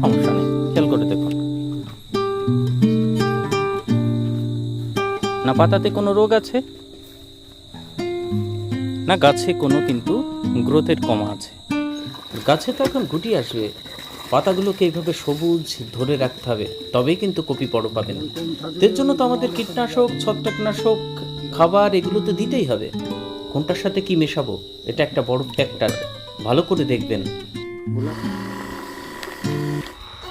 সমস্যা নেই। খেয়াল করে দেখুন না পাতাতে কোনো রোগ আছে? না গাছে কোনো কিন্তু গ্রোথের কমা আছে। গাছে তো এখন গুটি আসবে। পাতাগুলোকে এইভাবে সবুজ ধরে রাখতে হবে। তবেই কিন্তু কপি বড় পাবেন। এর জন্য তো আমাদের কীটনাশক, ছত্রাকনাশক, খাবার এগুলো তো দিতেই হবে। কোনটার সাথে কি মেশাবো? এটা একটা বড় ফ্যাক্টর ভালো করে দেখবেন।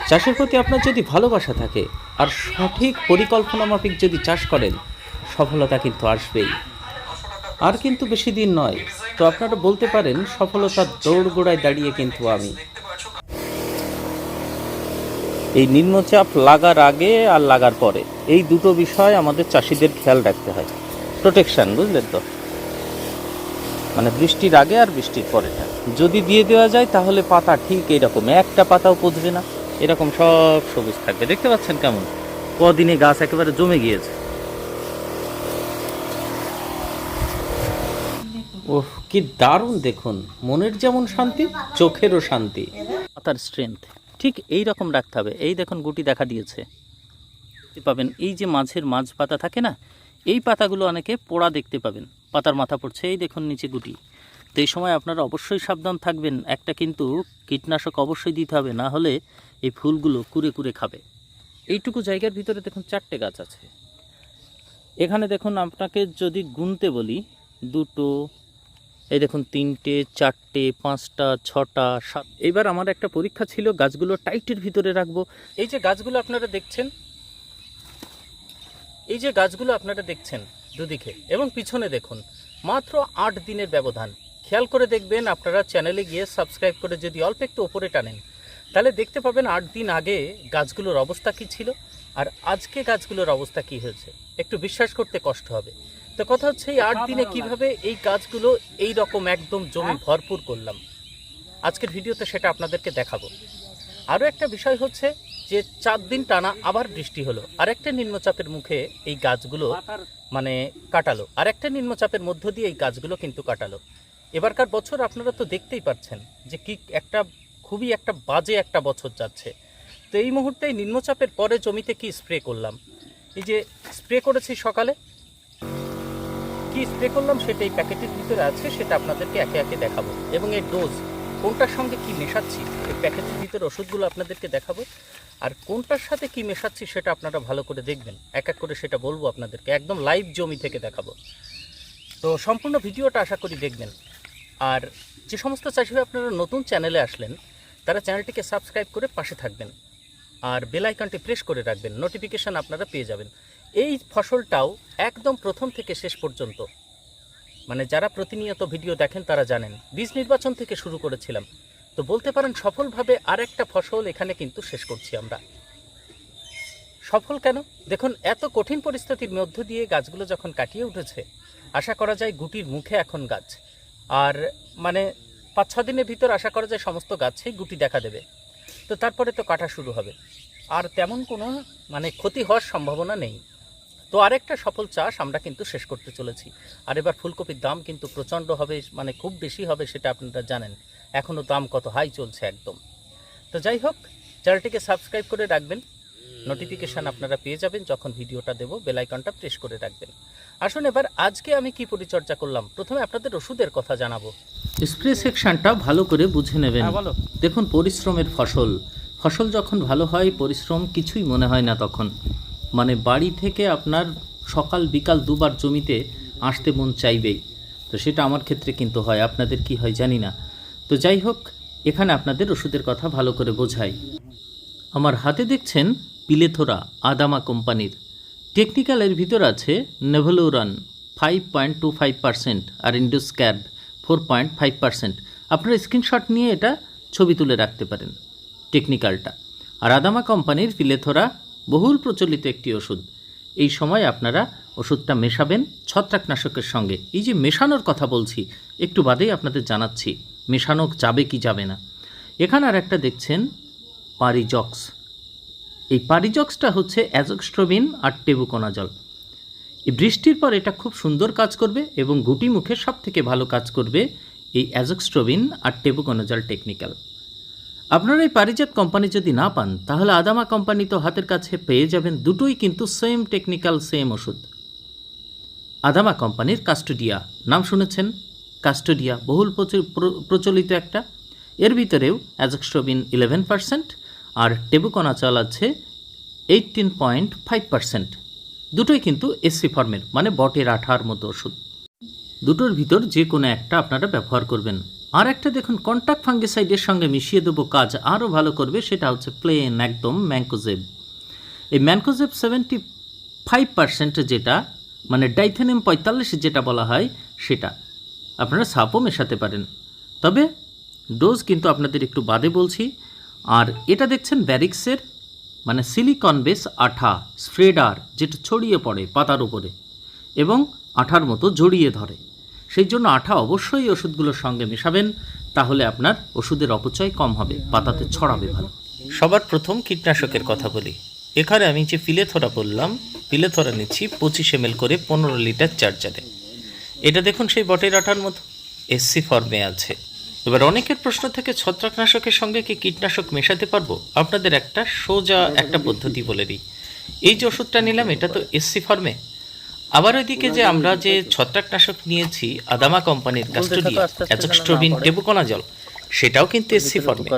চাষের প্রতি আপনার যদি ভালোবাসা থাকে আর সঠিক পরিকল্পনা মাফিক যদি চাষ করেন, সফলতা কিন্তু আসবেই। আর কিন্তু বেশি দিন নয়, তো আপনারা বলতে পারেন সফলতার দৌড়গোড়ায় দাঁড়িয়ে কিন্তু আমি। এই নিম্নচাপ লাগার আগে আর লাগার পরে, এই দুটো বিষয় আমাদের চাষিদের খেয়াল রাখতে হয়। প্রোটেকশন বুঝলেন তো? মানে বৃষ্টির আগে আর বৃষ্টির পরেটা যদি দিয়ে দেওয়া যায়, তাহলে পাতা ঠিক এইরকম। একটা পাতাও পচবে না। এরকম সব সবুজ থাকবে। দেখতে পাচ্ছেন কেমন? কদিনে গাছ একেবারে জমে গিয়েছে। ওহ, কি দারুণ দেখুন। মনের যেমন শান্তি, চোখেরও শান্তি। পাতার স্ট্রেংথ ঠিক এই রকম রাখতে হবে। এই দেখুন, গুটি দেখা দিয়েছে। পাবেন, এই যে মাঝের মাঝ পাতা থাকে না এই পাতাগুলো অনেকে পোড়া দেখতে পাবেন। পাতার মাথা পড়ছে, এই দেখুন নিচে গুটি। তো এই সময় আপনারা অবশ্যই সাবধান থাকবেন। একটা কিন্তু কীটনাশক অবশ্যই দিতে হবে, না হলে এই ফুলগুলো কুরে কুরে খাবে। এইটুকু জায়গার ভিতরে দেখুন চারটে গাছ আছে। এখানে দেখুন আপনাকে যদি গুনতে বলি, দুটো, এই দেখুন তিনটে, চারটে, পাঁচটা, ছটা, সাত। এবার আমার একটা পরীক্ষা ছিল, গাছগুলো টাইটের ভিতরে রাখব। এই যে গাছগুলো আপনারা দেখছেন এই যে গাছগুলো আপনারা দেখছেন দুদিকে এবং পিছনে দেখুন, মাত্র আট দিনের ব্যবধান। খেয়াল করে দেখবেন আপনারা চ্যানেলে গিয়ে সাবস্ক্রাইব করে যদি অল্প একটু ওপরে টানেন, তাহলে দেখতে পাবেন আট দিন আগে গাছগুলোর অবস্থা কি ছিল আর আজকে গাছগুলোর অবস্থা কি হয়েছে। একটু বিশ্বাস করতে কষ্ট হবে। তো কথা হচ্ছে এই আট দিনে কীভাবে এই গাছগুলো এই রকম একদম জমি ভরপুর করলাম। আজকের ভিডিওতে সেটা আপনাদেরকে দেখাবো। আরও একটা বিষয় হচ্ছে যে চার দিন টানা আবার বৃষ্টি হলো। আরেকটা নিম্নচাপের মুখে এই গাছগুলো মানে কাটালো। আরেকটা নিম্নচাপের মধ্য দিয়ে এই গাছগুলো কিন্তু কাটালো। এবারকার বছর আপনারা তো দেখতেই পাচ্ছেন যে কি একটা, খুবই একটা বাজে একটা বছর যাচ্ছে। তো এই মুহূর্তে নিম্নচাপের পরে জমিতে কি স্প্রে করলাম? এই যে স্প্রে করেছি সকালে। কি স্প্রে করলাম সেটা এই প্যাকেটের ভিতরে আছে, সেটা আপনাদেরকে একে একে দেখাবো। এবং এর ডোজ কোনটার সঙ্গে কি মেশাচ্ছি? এই প্যাকেটের ভিতরে ওষুধগুলো আপনাদেরকে দেখাবো। আর কোনটার সাথে কি মেশাচ্ছি সেটা আপনারা ভালো করে দেখবেন। এক এক করে সেটা বলব আপনাদেরকে। একদম লাইভ জমি থেকে দেখাবো। তো সম্পূর্ণ ভিডিওটা আশা করি দেখবেন। আর যে সমস্ত চাষি আপনারা নতুন চ্যানেলে আসলেন, তারা চ্যানেলটিকে সাবস্ক্রাইব করে পাশে থাকবেন। আর বেল আইকনটি প্রেস করে রাখবেন। নোটিফিকেশান আপনারা পেয়ে যাবেন। এই ফসলটাও একদম প্রথম থেকে শেষ পর্যন্ত মানে যারা প্রতিনিয়ত ভিডিও দেখেন তারা জানেন, বীজ নির্বাচন থেকে শুরু করেছিলাম। তো বলতে পারেন সফলভাবে আরেকটা ফসল এখানে কিন্তু শেষ করছি আমরা। সফল কেন? দেখুন, এত কঠিন পরিস্থিতির মধ্য দিয়ে গাছগুলো যখন কাটিয়ে উঠেছে, আশা করা যায় গুটির মুখে এখন গাছ। আর মানে পাঁচ, ছ দিনের ভিতর আশা করা যায় সমস্ত গাছেই গুটি দেখা দেবে। তো তারপরে তো কাটা শুরু হবে। আর তেমন কোনো মানে ক্ষতি হওয়ার সম্ভাবনা নেই। তো আরেকটা সফল চাষ আমরা কিন্তু শেষ করতে চলেছি। আর এবার ফুলকপির দাম কিন্তু প্রচণ্ড হবে মানে খুব বেশি হবে সেটা আপনারা জানেন। এখনও দাম কত হাই চলছে একদম। তো যাই হোক চ্যানেলটিকে সাবস্ক্রাইব করে রাখবেন। নোটিফিকেশান আপনারা পেয়ে যাবেন যখন ভিডিওটা দেবো বেলাইকনটা প্রেস করে রাখবেন। আসুন এবার আজকে আমি কি পরিচর্যা করলাম? প্রথমে আপনাদের ওষুধের কথা জানাব। স্প্রে সেকশনটা ভালো করে বুঝে নেবেন। বলো। দেখুন পরিশ্রমের ফসল। ফসল যখন ভালো হয় পরিশ্রম কিছুই মনে হয় না তখন। মানে বাড়ি থেকে আপনার সকাল, বিকাল দুবার জমিতে আসতে মন চাইবেই। তো সেটা আমার ক্ষেত্রে কিন্তু হয়, আপনাদের কি হয় জানি না। তো যাই হোক, এখানে আপনাদের ওষুধের কথা ভালো করে বোঝাই। আমার হাতে দেখছেন পিলেথোরা, আদামা কোম্পানির। টেকনিক্যালের ভিতর আছে নেভেলোরান five point two five percent আর ইন্ডোস্ক্যাব ফোর পয়েন্ট ফাইভ পার্সেন্ট আপনারা স্ক্রিনশট নিয়ে এটা ছবি তুলে রাখতে পারেন, টেকনিক্যালটা। আর আদামা কোম্পানির পিলেথোরা বহুল প্রচলিত একটি ওষুধ। এই সময় আপনারা ওষুধটা মেশাবেন ছত্রাকনাশকের সঙ্গে। এই যে মেশানোর কথা বলছি, একটু বাদেই আপনাদের জানাচ্ছি, মেশানো যাবে কি যাবে না। এখানে আর একটা দেখছেন, পারিজক্স। এই পারিজক্সটা হচ্ছে অ্যাজোক্সট্রোবিন আর টেবুকোনাজল। এই বৃষ্টির পর এটা খুব সুন্দর কাজ করবে এবং গুটি মুখে সব থেকে ভালো কাজ করবে এই অ্যাজোক্সট্রোবিন আর টেবুকোনাজল টেকনিক্যাল। আপনারা এই পারিজাত কোম্পানি যদি না পান, তাহলে আদামা কোম্পানি তো হাতের কাছে পেয়ে যাবেন দুটোই কিন্তু সেম টেকনিক্যাল সেম ওষুধ। আদামা কোম্পানির কাস্টোডিয়া। নাম শুনেছেন? কাস্টোডিয়া, বহুল প্রচু- প্র- প্রচলিত একটা। এর ভিতরেও অ্যাজক্সট্রোবিন ইলেভেন পার্সেন্ট আর টেবুকনাচল আছে এইটিন পয়েন্ট ফাইভ পার্সেন্ট দুটোই কিন্তু এসসি ফর্মের মানে বটের আঠার মতো ওষুধ। দুটোর ভিতর যে কোনো একটা আপনারা ব্যবহার করবেন। আর একটা দেখুন কন্ট্যাক্ট ফাঙ্গিসাইডের সঙ্গে মিশিয়ে দেবো কাজ আরও ভালো করবে, সেটা হচ্ছে প্লেন একদম ম্যাঙ্কোজেব এই ম্যানকোজেব সেভেন্টি ফাইভ পার্সেন্ট যেটা মানে ডাইথেনিয়াম পঁয়তাল্লিশ যেটা বলা হয়, সেটা। আপনারা সাপও মেশাতে পারেন। তবে ডোজ কিন্তু আপনাদের একটু বাদে বলছি। আর এটা দেখছেন ব্যারিক্সের মানে সিলিকন বেস আঠা স্প্রেডার যেটা ছড়িয়ে পড়ে পাতার উপরে, এবং আঠার মতো জড়িয়ে ধরে। সেই জন্য আঠা অবশ্যই ওষুধগুলোর সঙ্গে মেশাবেন, তাহলে আপনার ওষুধের অপচয় কম হবে, পাতাতে ছড়াবে ভালো। সবার প্রথম কীটনাশকের কথা বলি। এখানে আমি যে পিলেথরা বললাম পিলেথরা নিচ্ছি পঁচিশ এম করে পনেরো লিটার চার্জারে। এটা দেখুন সেই বটের আঠার মতো। এসসি ফর্মে আছে। এবার অনেকের প্রশ্ন থেকে, ছত্রাকনাশকের সঙ্গে কি কীটনাশক মেশাতে পারব? আপনাদের একটা সোজা একটা পদ্ধতি বলে দিই। এই যে ওষুধটা নিলাম, এটা তো এসসি ফর্মে। আবার ওইদিকে যে আমরা যে ছত্রাকনাশক নিয়েছি আদামা কোম্পানির কাস্টোডিয়া অ্যাজক্সট্রোবিন টেবুকোনাজল সেটাও কিন্তু এসসি ফর্মে।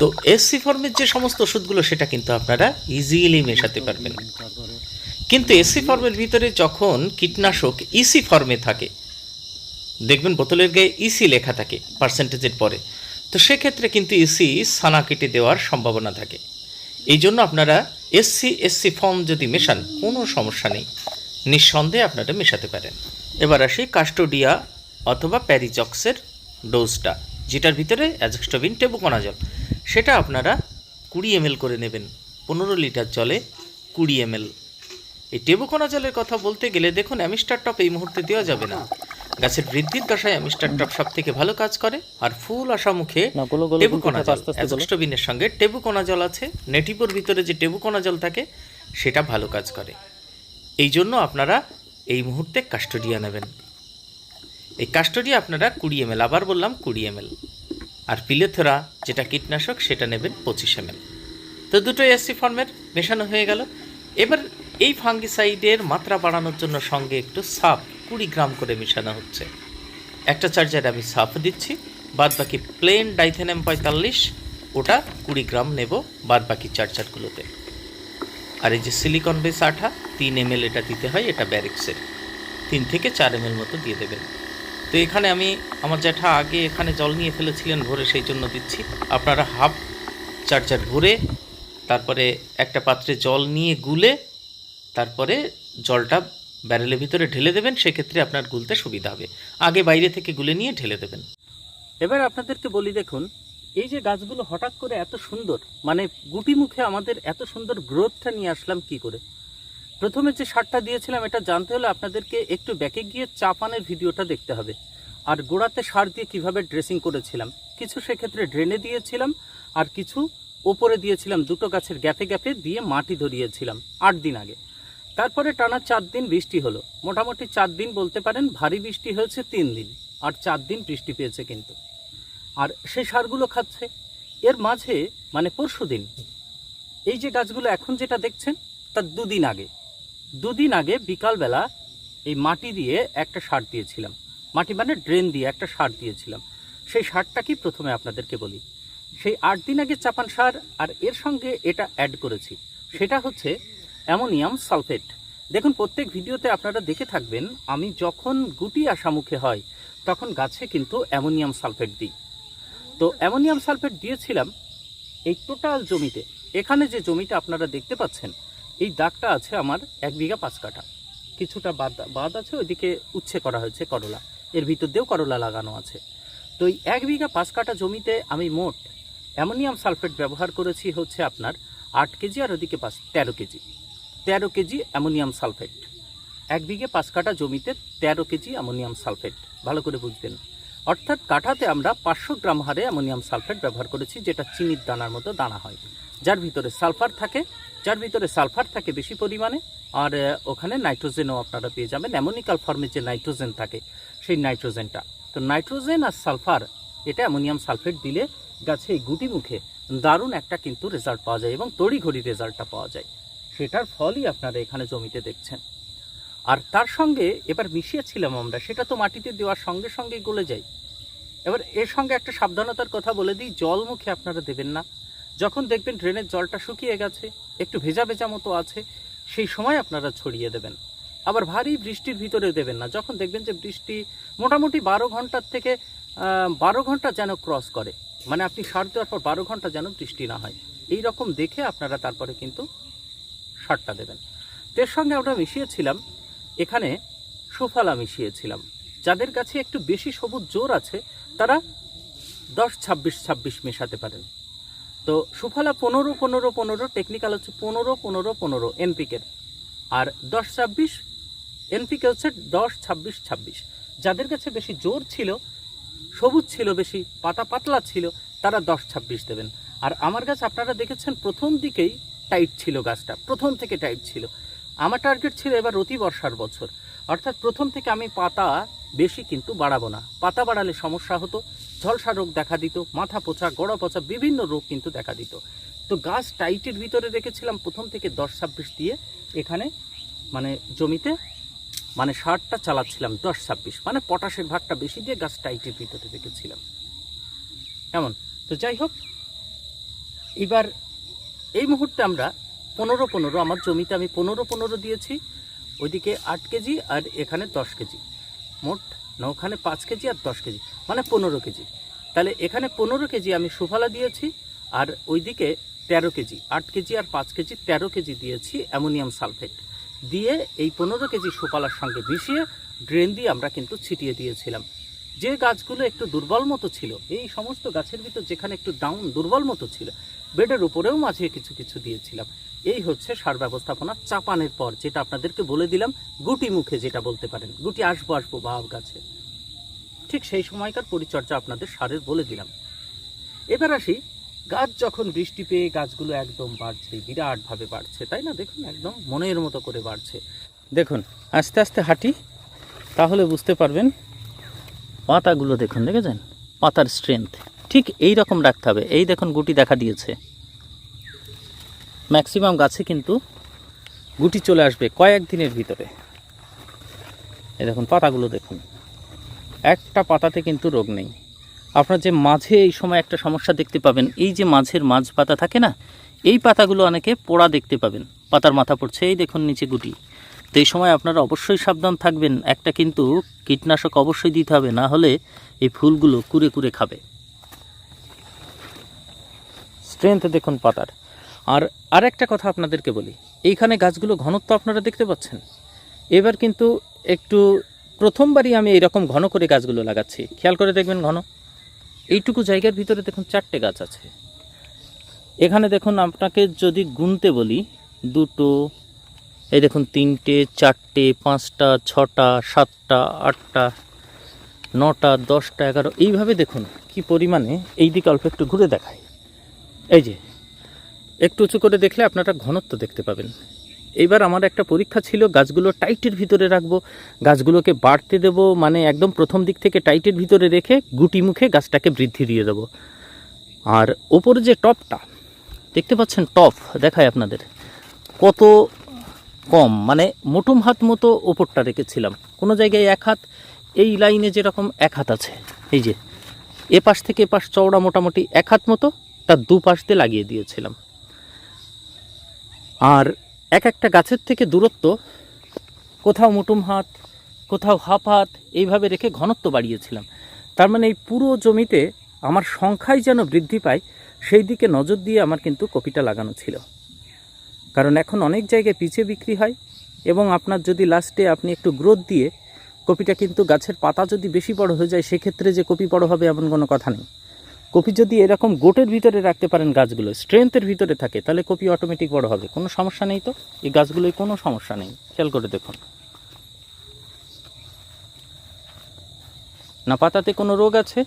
তো এসসি ফর্মের যে সমস্ত ওষুধগুলো সেটা কিন্তু আপনারা ইজিলি মেশাতে পারবেন। কিন্তু এসসি ফর্মের ভিতরে যখন কীটনাশক ইসি ফর্মে থাকে দেখবেন বোতলের গায়ে ইসি লেখা থাকে পার্সেন্টেজের পরে। তো সেক্ষেত্রে কিন্তু ইসি সানা কেটে দেওয়ার সম্ভাবনা থাকে। এই জন্য আপনারা এসসি এসসি ফর্ম যদি মেশান কোনো সমস্যা নেই। নিঃসন্দেহে আপনারা মেশাতে পারেন। এবার আসি কাস্টোডিয়া অথবা প্যারিজক্সের ডোজটা যেটার ভিতরে অ্যাজক্সটোবিন টেবুকোনাজল সেটা আপনারা কুড়ি এমএল করে নেবেন। পনেরো লিটার জলে কুড়ি এমএল। এই টেবুকোনা জলের কথা বলতে গেলে দেখুন অ্যামিস্টার টপ এই মুহূর্তে দেওয়া যাবে না। গাছের বৃদ্ধির দশায় অ্যামিস্টার টপ সব থেকে ভালো কাজ করে আর ফুল আসা মুখে টেবুকোনা জল অ্যাজক্সটোবিনের সঙ্গে টেবুকোনা জল আছে নেটিভোর ভিতরে যে টেবুকোনা জল থাকে সেটা ভালো কাজ করে। এই জন্য আপনারা এই মুহূর্তে কাস্টোডিয়া নেবেন। এই কাস্টোডিয়া আপনারা কুড়ি এমএল, আবার বললাম কুড়ি এমএল। আর পিলেথোরা যেটা কীটনাশক, সেটা নেবেন পঁচিশ এমএল। তো দুটো এসসি ফর্মের মেশানো হয়ে গেল। এবার এই ফাঙ্গিসাইডের মাত্রা বাড়ানোর জন্য সঙ্গে একটু সাপ কুড়ি গ্রাম করে মেশানো হচ্ছে। একটা চার্জারে আমি সাপ দিচ্ছি বাদ বাকি প্লেন ডাইথেনাম পঁয়তাল্লিশ, ওটা কুড়ি গ্রাম নেব বাদ বাকি চার্জারগুলোতে আর এই যে সিলিকন বেস আঠা, তিন এম এটা দিতে হয়, এটা ব্যারিক্সের তিন থেকে চার এম মতো দিয়ে দেবেন। তো এখানে আমি আমার জ্যাঠা আগে এখানে জল নিয়ে ফেলেছিলেন ভরে, সেই জন্য দিচ্ছি। আপনারা হাফ চার্জার ভরে, তারপরে একটা পাত্রে জল নিয়ে গুলে, তারপরে জলটা ব্যারেলের ভিতরে ঢেলে দেবেন, সেক্ষেত্রে আপনার গুলতে সুবিধা হবে। আগে বাইরে থেকে গুলে নিয়ে ঢেলে দেবেন। এবার আপনাদেরকে বলি দেখুন এই যে গাছগুলো হঠাৎ করে এত সুন্দর মানে গুটি মুখে আমাদের এত সুন্দর গ্রোথটা নিয়ে আসলাম কি করে? প্রথমে যে সারটা দিয়েছিলাম, এটা জানতে হলে আপনাদেরকে একটু ব্যাকে গিয়ে চাপানের ভিডিওটা দেখতে হবে। আর গোড়াতে সার দিয়ে কীভাবে ড্রেসিং করেছিলাম, কিছু সেক্ষেত্রে ড্রেনে দিয়েছিলাম, আর কিছু ওপরে দিয়েছিলাম, দুটো গাছের গ্যাপে গ্যাপে দিয়ে মাটি ধরিয়েছিলাম আট দিন আগে। তারপরে টানা চার দিন বৃষ্টি হলো। মোটামুটি চার দিন বলতে পারেন, ভারী বৃষ্টি হয়েছে তিন দিন, আর চার দিন বৃষ্টি পেয়েছে কিন্তু। আর সেই সারগুলো খাচ্ছে। এর মাঝে মানে পরশু দিন, এই যে গাছগুলো এখন যেটা দেখছেন, তার দুদিন আগে দুদিন আগে বিকালবেলা এই মাটি দিয়ে একটা সার দিয়েছিলাম। মাটি মানে ড্রেন দিয়ে একটা সার দিয়েছিলাম। সেই সারটা কি প্রথমে আপনাদেরকে বলি? সেই আট দিন আগে চাপান সার আর এর সঙ্গে এটা অ্যাড করেছি। সেটা হচ্ছে অ্যামোনিয়াম সালফেট। দেখুন, প্রত্যেক ভিডিওতে আপনারা দেখে থাকবেন, আমি যখন গুটি আসা মুখে হয়, তখন গাছে কিন্তু অ্যামোনিয়াম সালফেট দিই। তো অ্যামোনিয়াম সালফেট দিয়েছিলাম এই টোটাল জমিতে। এখানে যে জমিটা আপনারা দেখতে পাচ্ছেন, এই দাগটা আছে আমার এক বিঘা পাঁচ কাঠা। কিছুটা বাদ বাদ আছে, ওইদিকে উচ্ছে করা হয়েছে করলা। এর ভিতর দিয়েও করলা লাগানো আছে। তো এই এক বিঘা পাঁচ কাঠা জমিতে আমি মোট অ্যামোনিয়াম সালফেট ব্যবহার করেছি হচ্ছে আপনার আট কেজি আর ওদিকে পাঁচ, তেরো কেজি। তেরো কেজি অ্যামোনিয়াম সালফেট। এক বিঘে পাঁচ কাঠা জমিতে তেরো কেজি অ্যামোনিয়াম সালফেট। ভালো করে বুঝবেন। অর্থাৎ কাঠাতে আমরা পাঁচশো গ্রাম হারে অ্যামোনিয়াম সালফেট ব্যবহার করেছি, যেটা চিনির দানার মতো দানা হয়। যার ভিতরে সালফার থাকে, যার ভিতরে সালফার থাকে বেশি পরিমাণে, আর ওখানে নাইট্রোজেনও আপনারা পেয়ে যাবেন। অ্যামোনিক্যাল ফর্মে যে নাইট্রোজেন থাকে, সেই নাইট্রোজেনটা। তো নাইট্রোজেন আর সালফার, এটা অ্যামোনিয়াম সালফেট দিলে গাছে এই গুটি মুখে দারুণ একটা কিন্তু রেজাল্ট পাওয়া যায় এবং তড়িঘড়ি রেজাল্টটা পাওয়া যায়। সেটার ফলই আপনারা এখানে জমিতে দেখছেন। আর তার সঙ্গে এবার মিশিয়েছিলাম আমরা, সেটা তো মাটিতে দেওয়ার সঙ্গে সঙ্গে গলে যায়। এবার এর সঙ্গে একটা সাবধানতার কথা বলে দিই, জল মুখে আপনারা দেবেন না। যখন দেখবেন ড্রেনের জলটা শুকিয়ে গেছে, একটু ভেজা ভেজা মতো আছে, সেই সময় আপনারা ছড়িয়ে দেবেন। আবার ভারী বৃষ্টির ভিতরে দেবেন না, যখন দেখবেন যে বৃষ্টি মোটামুটি বারো ঘণ্টার থেকে বারো ঘণ্টা যেন ক্রস করে। মানে আপনি সার দেওয়ার পর বারো ঘণ্টা যেন বৃষ্টি না হয়। এই রকম দেখে আপনারা তারপরে কিন্তু সারটা দেবেন। এর সঙ্গে আমরা মিশিয়েছিলাম এখানে সুফলা মিশিয়েছিলাম। যাদের কাছে একটু বেশি সবুজ জোর আছে, তারা দশ, ছাব্বিশ ছাব্বিশ মেশাতে পারেন। তো সুফলা পনেরো পনেরো পনেরো টেকনিক্যাল হচ্ছে পনেরো পনেরো পনেরো এনপিকের আর দশ, ছাব্বিশ এনপিকে হচ্ছে দশ, ছাব্বিশ ছাব্বিশ। যাদের কাছে বেশি জোর ছিল, সবুজ ছিল বেশি, পাতা পাতলা ছিল, তারা দশ, ছাব্বিশ দেবেন। আর আমার গাছ আপনারা দেখেছেন, প্রথম দিকেই টাইট ছিল গাছটা, প্রথম থেকে টাইট ছিল। আমার টার্গেট ছিল এবার অতি বর্ষার বছর। অর্থাৎ প্রথম থেকে আমি পাতা বেশি কিন্তু বাড়াবো না। পাতা বাড়ালে সমস্যা হতো, ঝলসা রোগ দেখা দিত, মাথা পচা, গড়া পচা বিভিন্ন রোগ কিন্তু দেখা দিত। তো গাছ টাইটের ভিতরে রেখেছিলাম প্রথম থেকে দশ ছাব্বিশ দিয়ে এখানে মানে জমিতে মানে সারটা চালাচ্ছিলাম দশ ছাব্বিশ। মানে পটাশের ভাগটা বেশি দিয়ে গাছ টাইটের ভিতরে রেখেছিলাম। এমন তো যাই হোক, এবার এই মুহূর্তে আমরা পনেরো পনেরো, আমার জমিতে আমি পনেরো পনেরো দিয়েছি, ওইদিকে আট কেজি আর এখানে দশ কেজি। মোট ওখানে পাঁচ কেজি আর দশ কেজি মানে পনেরো কেজি। তাহলে এখানে পনেরো কেজি আমি সুফলা দিয়েছি আর ওইদিকে তেরো কেজি, আট কেজি আর পাঁচ কেজি, তেরো কেজি দিয়েছি অ্যামোনিয়াম সালফেট। দিয়ে এই পনেরো কেজি সুফলার সঙ্গে মিশিয়ে ড্রেন দিয়ে আমরা কিন্তু ছিটিয়ে দিয়েছিলাম। যে গাছগুলো একটু দুর্বল মতো ছিল, এই সমস্ত গাছের ভিতর যেখানে একটু ডাউন দুর্বল মতো ছিল, বেডের উপরেও মাঝে কিছু কিছু দিয়েছিলাম। এই হচ্ছে সার ব্যবস্থাপনা চাপানের পর, যেটা আপনাদেরকে বলে দিলাম গুটি মুখে যেটা বলতে পারেন, গুটি আসব আসব ভাব গাছে। ঠিক সেই সময়কার পরিচর্যা আপনাদের সারের বলে দিলাম। এবার আসি, গাছ যখন বৃষ্টি পেয়ে গাছগুলো একদম বাড়ছে, বিরাটভাবে বাড়ছে, তাই না? দেখুন, একদম মনের মতো করে বাড়ছে। দেখুন, আস্তে আস্তে হাঁটি, তাহলে বুঝতে পারবেন পাতাগুলো দেখুন, দেখেছেন? পাতার স্ট্রেংথ ঠিক এই রকম রাখতে হবে। এই দেখুন, গুটি দেখা দিয়েছে। ম্যাক্সিমাম গাছে কিন্তু গুটি চলে আসবে কয়েক দিনের ভিতরে। এই দেখুন, পাতাগুলো দেখুন। একটা পাতাতে কিন্তু রোগ নেই। আপনার যে মাঝে এই সময় একটা সমস্যা দেখতে পাবেন, এই যে মাঝের মাঝ পাতা থাকে না, এই পাতাগুলো অনেকে পোড়া দেখতে পাবেন। পাতার মাথা পড়ছে, এই দেখুন নিচে গুটি। তো এই সময় আপনারা অবশ্যই সাবধান থাকবেন। একটা কিন্তু কীটনাশক অবশ্যই দিতে হবে, না হলে এই ফুলগুলো কুরে কুরে খাবে। স্ট্রেংথ দেখুন পাতার। আর আরেকটা কথা আপনাদেরকে বলি, এইখানে গাছগুলো ঘনত্ব আপনারা দেখতে পাচ্ছেন। এবার কিন্তু একটু প্রথমবারই আমি এরকম ঘন করে গাছগুলো লাগাচ্ছি। খেয়াল করে দেখবেন ঘন। এইটুকু জায়গার ভিতরে দেখুন চারটে গাছ আছে। এখানে দেখুন আপনাকে যদি গুনতে বলি, দুটো এই দেখুন, তিনটে, চারটে, পাঁচটা, ছটা, সাতটা, আটটা, নটা, দশটা, এগারো, এইভাবে দেখুন কি পরিমাণে এই দিকে অল্প একটু ঘুরে দেখায়। এই যে, একটু উঁচু করে দেখলে আপনারা ঘনত্ব দেখতে পাবেন। এইবার আমার একটা পরীক্ষা ছিল, গাছগুলো টাইটের ভিতরে রাখব, গাছগুলোকে বাড়তে দেব মানে একদম প্রথম দিক থেকে টাইটের ভিতরে রেখে গুটি মুখে গাছটাকে বৃদ্ধি দিয়ে দেবো। আর ওপরে যে টপটা, দেখতে পাচ্ছেন টপ, দেখায় আপনাদের, কত কম মানে মোটুম হাত মতো ওপরটা রেখেছিলাম। কোনো জায়গায় এক হাত, এই লাইনে যেরকম এক হাত আছে, এই যে এ পাশ থেকে এ পাশ চওড়া মোটামুটি এক হাত মতো, তার দু পাশ দিয়ে লাগিয়ে দিয়েছিলাম। আর এক একটা গাছের থেকে দূরত্ব, কোথাও মুটুম হাত, কোথাও হাফ হাত, এইভাবে রেখে ঘনত্ব বাড়িয়েছিলাম। তার মানে এই পুরো জমিতে আমার সংখ্যাই যেন বৃদ্ধি পায়, সেই দিকে নজর দিয়ে আমার কিন্তু কপিটা লাগানো ছিল। কারণ এখন অনেক জায়গায় পিছে বিক্রি হয় এবং আপনার যদি লাস্টে আপনি একটু গ্রোথ দিয়ে কপিটা কিন্তু গাছের পাতা যদি বেশি বড় হয়ে যায়, সেক্ষেত্রে যে কপি বড় হবে এমন কোনো কথা নেই। কপি যদি এরকম গোটের ভিতরে রাখতে পারেন গাছগুলো স্ট্রেংথের ভিতরে থাকে, তাহলে কপি অটোমেটিক বড় হবে। কোনো সমস্যা নেই তো? এই গাছগুলোয় কোনো সমস্যা নেই। খেয়াল করে দেখুন। না পাতাতে কোনো রোগ আছে?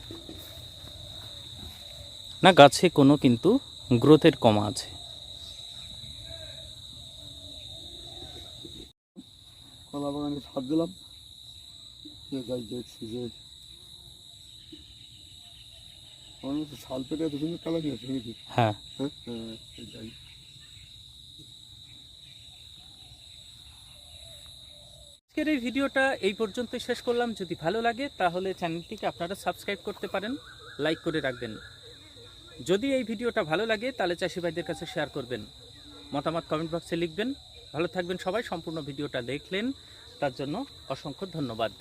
না গাছে কোনো কিন্তু গ্রোথের কমা আছে। কলা বাগানে সার দিলাম। যে গাছ দেখছি যে আমার মতো শাল পেটে এত সুন্দর কালার নিয়ে আসে নাকি? হ্যাঁ। হ্যাঁ হ্যাঁ আজকের এই ভিডিওটা এই পর্যন্ত শেষ করলাম। যদি ভালো লাগে তাহলে চ্যানেলটিকে আপনারা সাবস্ক্রাইব করতে পারেন লাইক করে রাখবেন। যদি এই ভিডিওটা ভালো লাগে তাহলে চাষি ভাইদের কাছে শেয়ার করবেন। মতামত কমেন্ট বক্সে লিখবেন। ভালো থাকবেন সবাই সম্পূর্ণ ভিডিওটা দেখলেন। তার জন্য অসংখ্য ধন্যবাদ।